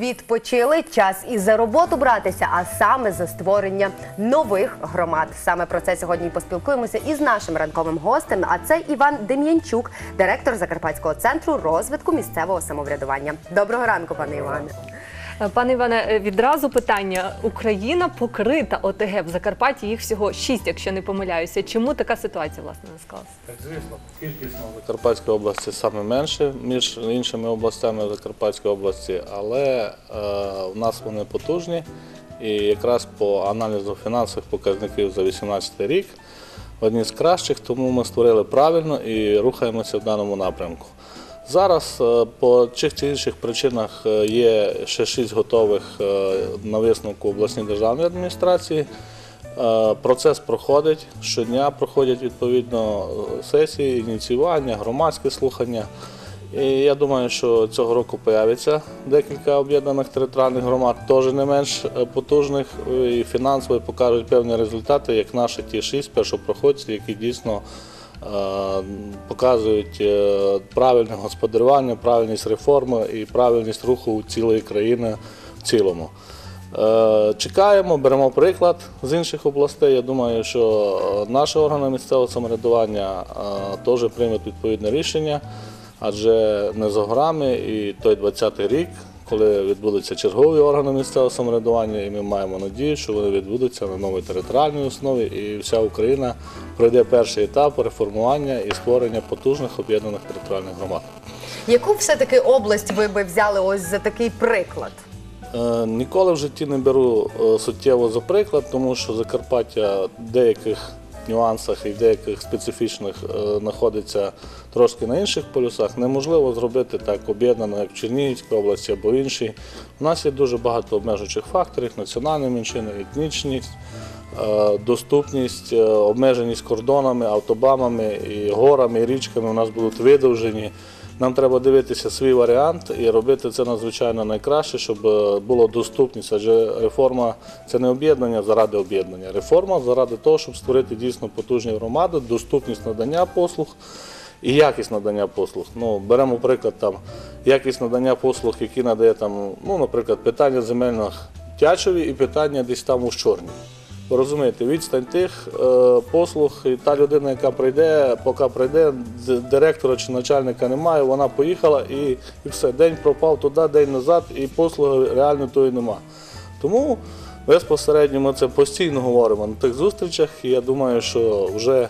відпочили, час і за роботу братися, а саме за створення нових громад. Саме про це сьогодні поспілкуємося із нашим ранковим гостем. А це Іван Дем'янчук, директор Закарпатського центру розвитку місцевого самоврядування. Доброго ранку, пане Іване. Пане Іване, е, відразу питання: Україна покрита ОТГ в Закарпатті. Їх всього шість, якщо не помиляюся. Чому така ситуація власне не склалася? Так, звісно, кількісно в Закарпатській області саме менше, між іншими областями Закарпатської області, але е, у нас вони потужні. І якраз по аналізу фінансових показників за 2018 рік одні з кращих, тому ми створили правильно і рухаємося в даному напрямку. Зараз е, по чих чи інших причинах е, є ще шість готових е, на висновку обласній державної адміністрації. Процес проходить щодня, проходять відповідно сесії, ініціювання, громадські слухання. І я думаю, що цього року появиться декілька об'єднаних територіальних громад, теж не менш потужних і фінансово покажуть певні результати, як наші ті шість першопроходці, які дійсно показують е, правильне господарювання, правильність реформи і правильність руху цілої країни в цілому. Е, Чекаємо, беремо приклад з інших областей. Я думаю, що е, наші органи місцевого самоврядування е, теж приймуть відповідне рішення, адже не за горами і той 20-й рік, коли відбудуться чергові органи місцевого самоврядування, і ми маємо надію, що вони відбудуться на новій територіальній основі, і вся Україна пройде перший етап реформування і створення потужних об'єднаних територіальних громад. Яку все-таки область ви би взяли ось за такий приклад? Е, Ніколи в житті не беру е, суттєво за приклад, тому що Закарпаття деяких нюансах і в деяких специфічних е, знаходиться трошки на інших полюсах. Неможливо зробити так об'єднано, як в Чернігівській області або іншій. У нас є дуже багато обмежуючих факторів: національні меншини, етнічність, е, доступність, е, обмеженість кордонами, автобамами, і горами, і річками у нас будуть видовжені. Нам треба дивитися свій варіант і робити це надзвичайно найкраще, щоб е, було доступність. Адже реформа це не об'єднання заради об'єднання. Реформа заради того, щоб створити дійсно потужні громади, доступність надання послуг і якість надання послуг. Ну, беремо приклад там якість надання послуг, які надає там, ну, наприклад, питання земельних тячові і питання десь там у Чорні. Ви розумієте, відстань тих е, послуг, і та людина, яка прийде, поки прийде, директора чи начальника немає, вона поїхала і, і все, день пропав туди, день назад, і послуги реально тої нема. Тому безпосередньо ми це постійно говоримо на тих зустрічах, і я думаю, що вже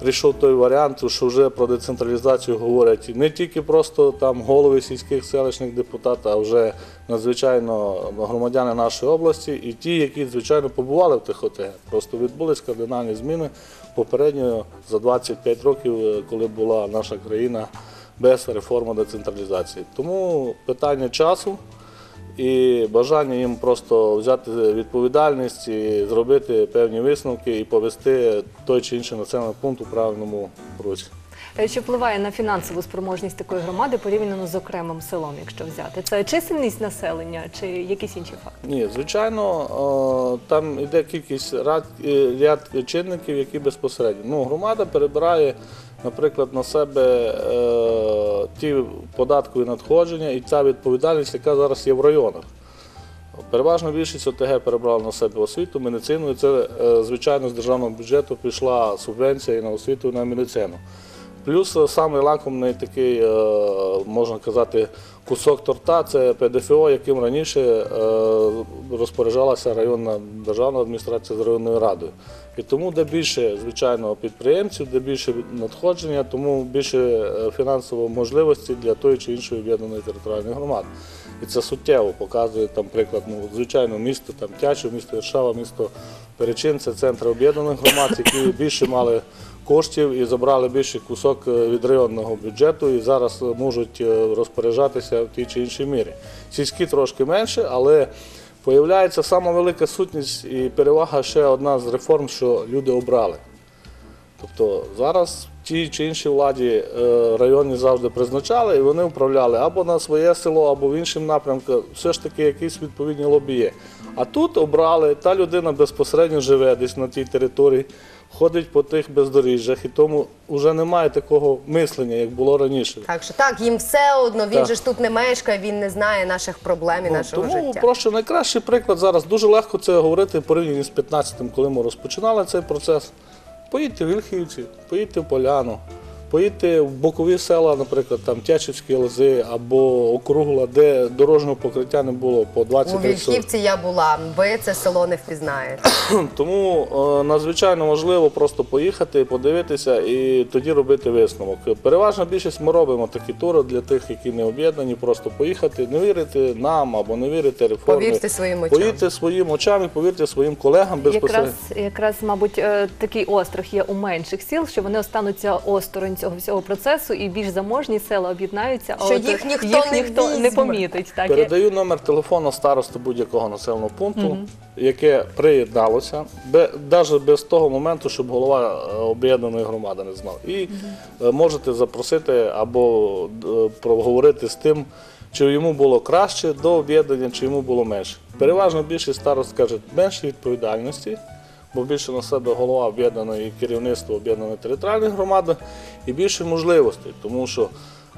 прийшов той варіант, що вже про децентралізацію говорять не тільки просто там голови сільських селищних депутатів, а вже надзвичайно громадяни нашої області і ті, які звичайно побували в тих ОТГ. Просто відбулись кардинальні зміни попередньо за 25 років, е, коли була наша країна без реформи децентралізації. Тому питання часу і бажання їм просто взяти відповідальність і зробити певні висновки і повести той чи інший населений пункт у правильному руці. Е, Що впливає на фінансову спроможність такої громади порівняно з окремим селом, якщо взяти? Це чисельність населення чи якісь інші фактори? Ні, звичайно, е, там йде кількість е, ряд чинників, які безпосередньо. Ну, громада перебирає, наприклад, на себе е, ті податкові надходження і ця відповідальність, яка зараз є в районах. Переважно більшість ОТГ перебрала на себе освіту, медицину, і це, е, звичайно, з державного бюджету пішла субвенція і на освіту, і на медицину. Плюс найлакомний лакомний такий, е, можна казати, кусок торта це ПДФО, яким раніше е, розпоряджалася районна державна адміністрація з районною радою. І тому де більше, звичайно, підприємців, де більше надходження, тому більше е, фінансової можливості для тої чи іншої об'єднаної територіальної громади. І це суттєво показує там приклад, ну, звичайно, місто там Тячів, місто Варшава, місто Перечин, це центри об'єднаних громад, які більше мали коштів і забрали більший кусок е, від районного бюджету і зараз е, можуть е, розпоряджатися в тій чи іншій мірі. Сільські трошки менше, але появляється сама велика сутність і перевага ще одна з реформ, що люди обрали. Тобто зараз ті чи інші владі районні завжди призначали і вони управляли або на своє село, або в іншому напрямку. Все ж таки якісь відповідні лобі є. А тут обрали, та людина безпосередньо живе десь на тій території, ходить по тих бездоріжжях, і тому вже немає такого мислення, як було раніше. Так що так, їм все одно, він Так. же ж тут не мешкає, він не знає наших проблем і Ну, нашого тому життя. просто найкращий приклад зараз. Дуже легко це говорити порівняно з 15-м, коли ми розпочинали цей процес. Поїдьте в Вільхівці, поїдьте в Поляну, поїдьте в бокові села, наприклад, там Тячівські лози або Округла, де дорожнього покриття не було по У 20 Вільхівці я була, ви це село не впізнаєте. Тому е, надзвичайно важливо просто поїхати, подивитися і тоді робити висновок. Переважна більшість ми робимо такі тури для тих, які не об'єднані, просто поїхати, не вірити нам або не вірити реформі. Повірте своїм очам. Повірте своїм очам і повірте своїм колегам безпосередньо. Якраз, якраз, мабуть, е, такий острах є у менших сіл, що вони остануться осторонь цього всього процесу, і більш заможні села об'єднаються, а Що от їх ніхто їх не ніхто не помітить. Так, Передаю номер телефону старости будь-якого населеного пункту, яке приєдналося, навіть без того моменту, щоб голова е, об'єднаної громади не знав. І е, можете запросити або е, проговорити з тим, чи йому було краще до об'єднання, чи йому було менше. Переважно більшість старост кажуть, менше відповідальності. Бо більше на себе голова об'єднаної керівництво об'єднаної територіальної громади і більше можливостей, тому що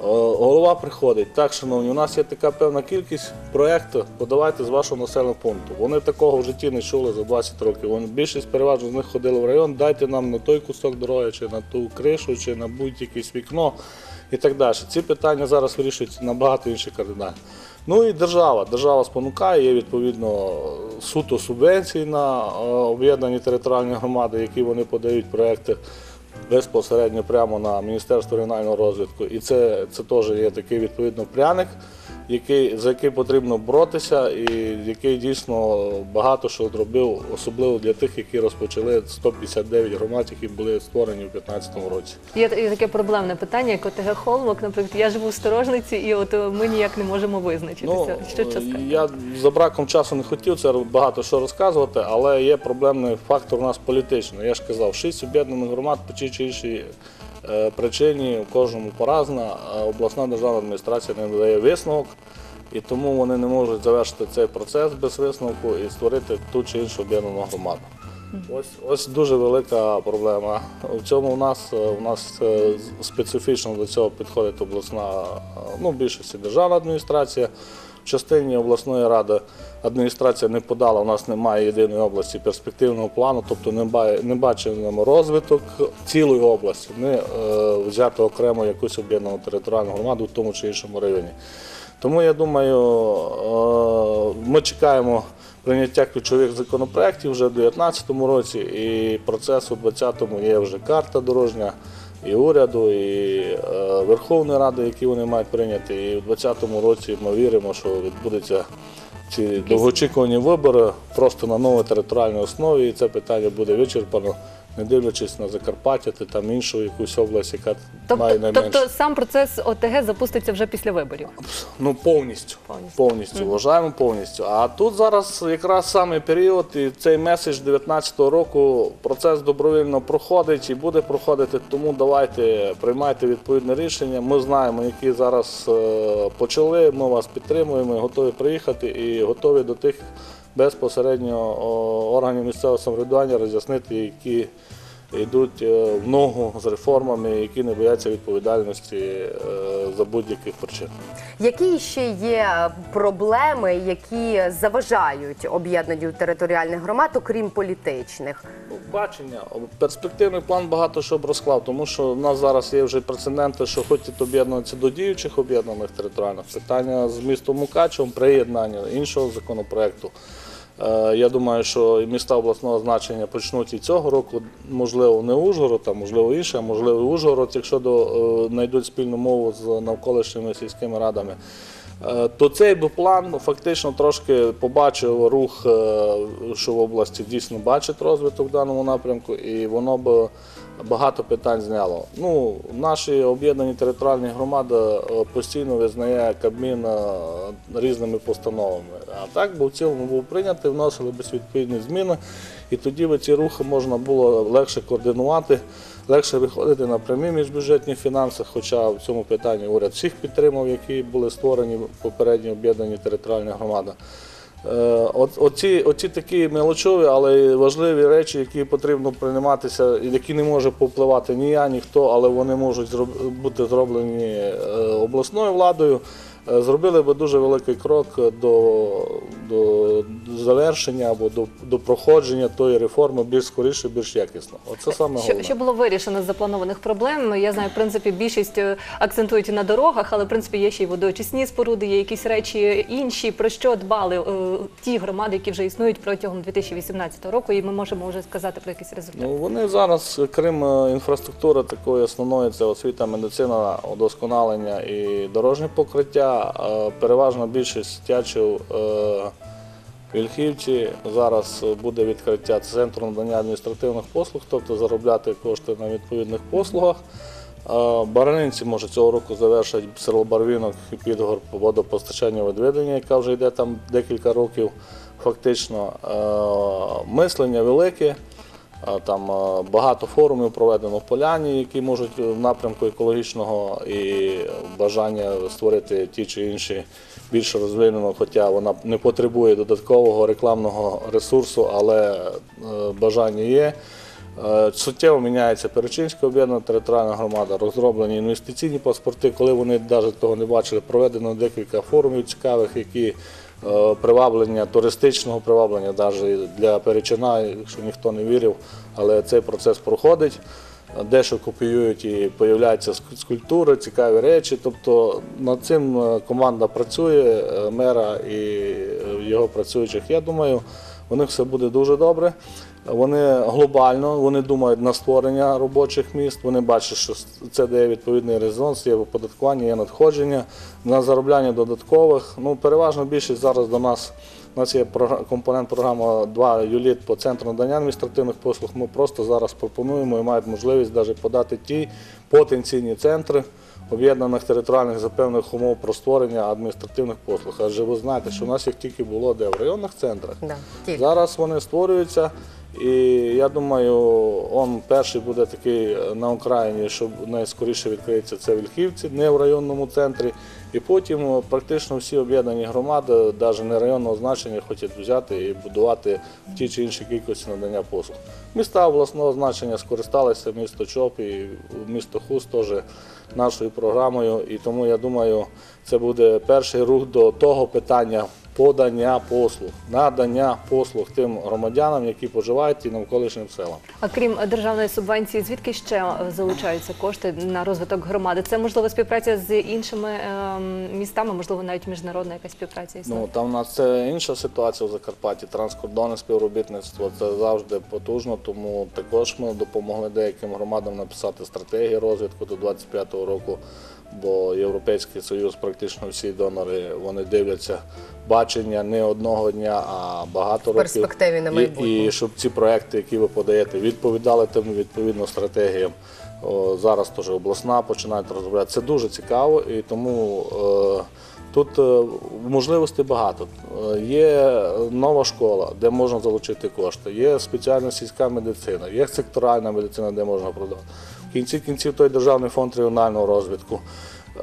Е, Голова приходить. Так, шановні, у нас є така певна кількість проєктів, подавайте з вашого населеного пункту. Вони такого в житті не чули за 20 років. Вони більшість переважно з них ходили в район, дайте нам на той кусок дороги, чи на ту кришу, чи на будь-якесь вікно і так далі. Ці питання зараз вирішуються набагато інші кардинально. Ну і держава. Держава спонукає, є відповідно суто субвенції на е, об'єднані територіальні громади, які вони подають проекти безпосередньо прямо на Міністерство регіонального розвитку. І це, це теж є такий відповідно пряник, який, за який потрібно боротися, і який дійсно багато що зробив, особливо для тих, які розпочали 159 громад, які були створені у 2015 році. Є, таке проблемне питання, як ОТГ Холмок, наприклад, я живу в сторожниці, і от е, ми ніяк не можемо визначитися. що це? Ну, я за браком часу не хотів це багато що розказувати, але є проблемний фактор у нас політичний. Я ж казав, шість об'єднаних громад по чи іншій е, причині, в кожному поразна, а обласна державна адміністрація не надає висновок. І тому вони не можуть завершити цей процес без висновку і створити ту чи іншу об'єднану громаду. Ось, ось дуже велика проблема. В цьому у нас, е, у нас е, специфічно до цього підходить обласна, е, ну, більшості державна адміністрація. Частині обласної ради адміністрація не подала, у нас немає єдиної області перспективного плану, тобто не, ба- бачимо розвиток цілої області, не взяти окремо якусь об'єднану територіальну громаду в тому чи іншому районі. Тому я думаю, е, ми чекаємо прийняття ключових законопроєктів вже в 2019 році, і процес у 2020 є вже карта дорожня і уряду, і е, Верховної Ради, які вони мають прийняти. І в 2020 році ми віримо, що відбудуться ці довгоочікувані вибори просто на новій територіальній основі, і це питання буде вичерпано, не дивлячись на Закарпаття, чи там іншу якусь область, яка має Тобто, найменше. тобто сам процес ОТГ запуститься вже після виборів. Ну, повністю. Повністю. Повністю, вважаємо повністю. А тут зараз якраз саме період, і цей меседж 19-го року процес добровільно проходить і буде проходити. Тому давайте приймайте відповідне рішення. Ми знаємо, які зараз е, почали. Ми вас підтримуємо, готові приїхати і готові до тих безпосередньо органів місцевого самоврядування роз'яснити, які йдуть е, в ногу з реформами, які не бояться відповідальності е, за будь-яких причин. Які ще є проблеми, які заважають об'єднанню територіальних громад, окрім політичних? Ну, Бачення, перспективний план багато що б розклав, тому що в нас зараз є вже прецеденти, що хочуть об'єднуватися до діючих об'єднаних територіальних питання з містом Мукачевом, приєднання іншого законопроекту. Е, Я думаю, що міста обласного значення почнуть і цього року, можливо, не Ужгород, а можливо інше, а можливо Ужгород, якщо е, знайдуть спільну мову з навколишніми сільськими радами. Е, То цей би план фактично трошки побачив рух, що в області дійсно бачить розвиток в даному напрямку, і воно б багато питань зняло. Ну, наші об'єднані територіальні громади е, постійно визнає Кабмін е, різними постановами. А так би в цілому був прийнятий, вносили б відповідні зміни, і тоді ці рухи можна було легше координувати. Легше виходити на прямі міжбюджетні фінанси, хоча в цьому питанні уряд всіх підтримав, які були створені попередні об'єднані територіальні громади. Е, оці, оці такі мелочові, але важливі речі, які потрібно прийматися, які не може повпливати ні я, ніхто, але вони можуть бути зроблені е, обласною владою. е, Зробили би дуже великий крок до, до завершення або до, до проходження тої реформи більш скоріше, більш якісно. Оце саме Що, головне. що було вирішено з запланованих проблем? Я знаю, в принципі, більшість е, акцентують на дорогах, але в принципі є ще й водоочисні споруди, є якісь речі інші. Про що дбали е, ті громади, які вже існують протягом 2018 року, і ми можемо вже сказати про якийсь результат. Ну, вони зараз, крім е, інфраструктури такої основної, це освіта, медицина, удосконалення і дорожнє покриття. Переважна більшість тячів е, Вільхівці. Зараз буде відкриття центру надання адміністративних послуг, тобто заробляти кошти на відповідних послугах. Е, Баранинці, може, цього року завершать село Барвінок і Підгорб водопостачання відведення, яка вже йде там декілька років фактично. Е, Мислення велике. Е, Там багато форумів проведено в Поляні, які можуть в напрямку екологічного і бажання створити ті чи інші більш розвинено, хоча вона не потребує додаткового рекламного ресурсу, але е, бажання є. Е, Суттєво міняється Перечинська об'єднана територіальна громада, розроблені інвестиційні паспорти, коли вони навіть того не бачили, проведено декілька форумів цікавих, які е, приваблення, туристичного приваблення навіть для Перечина, якщо ніхто не вірив, але цей процес проходить. Дещо копіюють і появляються скульптури, цікаві речі. Тобто над цим е, команда працює, е, мера і е, його працюючих. Я думаю, у них все буде дуже добре. Вони глобально, вони думають на створення робочих міст. Вони бачать, що це дає відповідний резонанс, є оподаткування, є надходження на заробляння додаткових. Ну, переважно більшість зараз до нас. У нас є компонент програми 2 юліт по центру надання адміністративних послуг. Ми просто зараз пропонуємо і мають можливість навіть подати ті потенційні центри об'єднаних територіальних за певних умов про створення адміністративних послуг. Адже ви знаєте, що у нас їх тільки було де в районних центрах. Да, тільки. Зараз вони створюються, і я думаю, он перший буде такий на Україні, що найскоріше відкриється це в Вільхівці, не в районному центрі. І потім е, практично всі об'єднані громади, навіть не районного значення, хочуть взяти і будувати в тій чи іншій кількості надання послуг. Міста обласного значення скористалися місто Чоп і місто Хус теж нашою програмою. І тому я думаю, це буде перший рух до того питання подання послуг, надання послуг тим громадянам, які проживають і навколишнім селам. А крім державної субвенції, звідки ще е, залучаються кошти на розвиток громади? Це можливо співпраця з іншими ем, містами, можливо, навіть міжнародна якась співпраця існує? Ну там у нас це інша ситуація в Закарпатті. Транскордонне співробітництво це завжди потужно, тому також ми допомогли деяким громадам написати стратегію розвитку до 25-го року. Бо Європейський Союз, практично всі донори, вони дивляться бачення не одного дня, а багато років. перспективі на І- майбутнє. І, щоб ці проекти, які ви подаєте, відповідали тим відповідно стратегіям. О, зараз теж обласна починають розробляти. Це дуже цікаво, і тому е, тут е, можливостей багато. Е, Є нова школа, де можна залучити кошти, є спеціальна сільська медицина, є секторальна медицина, де можна продати. В кінці кінців той державний фонд регіонального розвитку.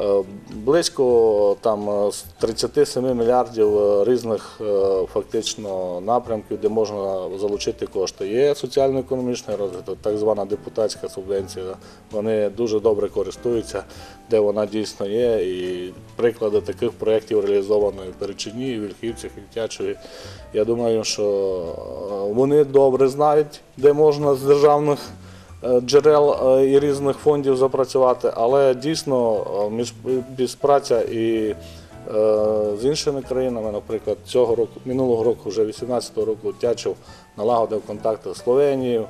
Е, Близько там е, з 37 мільярдів е, різних е, фактично напрямків, де можна залучити кошти. Є соціально-економічний розвиток, так звана депутатська субвенція. Вони дуже добре користуються, де вона дійсно є. І приклади таких проєктів реалізовано в Перечині, і в Вільхівцях, і. Я думаю, що е, вони добре знають, де можна з державних е, джерел е, і різних фондів запрацювати, але дійсно е, співпраця і е, з іншими країнами, наприклад, цього року, минулого року, вже 18-го року Тячів налагодив контакти з Словенією.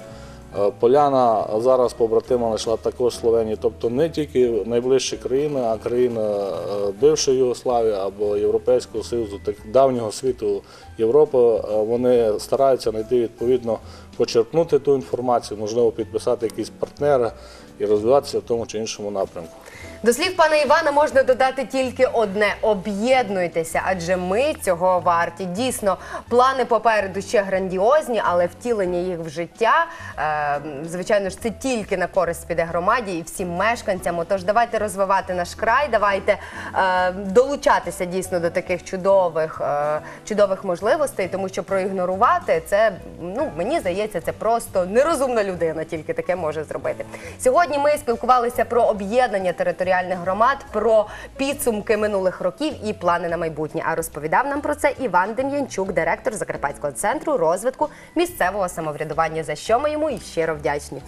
Е, Поляна зараз побратима знайшла також Словенії, тобто не тільки найближчі країни, а країни е, бившої Югославії або Європейського Союзу, так давнього світу Європи, е, вони стараються знайти відповідно почерпнути ту інформацію, можливо, підписати якісь партнери і розвиватися в тому чи іншому напрямку. До слів пана Івана можна додати тільки одне: об'єднуйтеся, адже ми цього варті. Дійсно, плани попереду ще грандіозні, але втілення їх в життя, е, звичайно ж, це тільки на користь піде громаді і всім мешканцям. Отож, давайте розвивати наш край, давайте е, долучатися дійсно до таких чудових, чудових можливостей, тому що проігнорувати це, ну мені здається, це просто нерозумна людина, тільки таке може зробити. Сьогодні ми спілкувалися про об'єднання територіальних громад, про підсумки минулих років і плани на майбутнє. А розповідав нам про це Іван Дем'янчук, директор Закарпатського центру розвитку місцевого самоврядування. За що ми йому і щиро вдячні.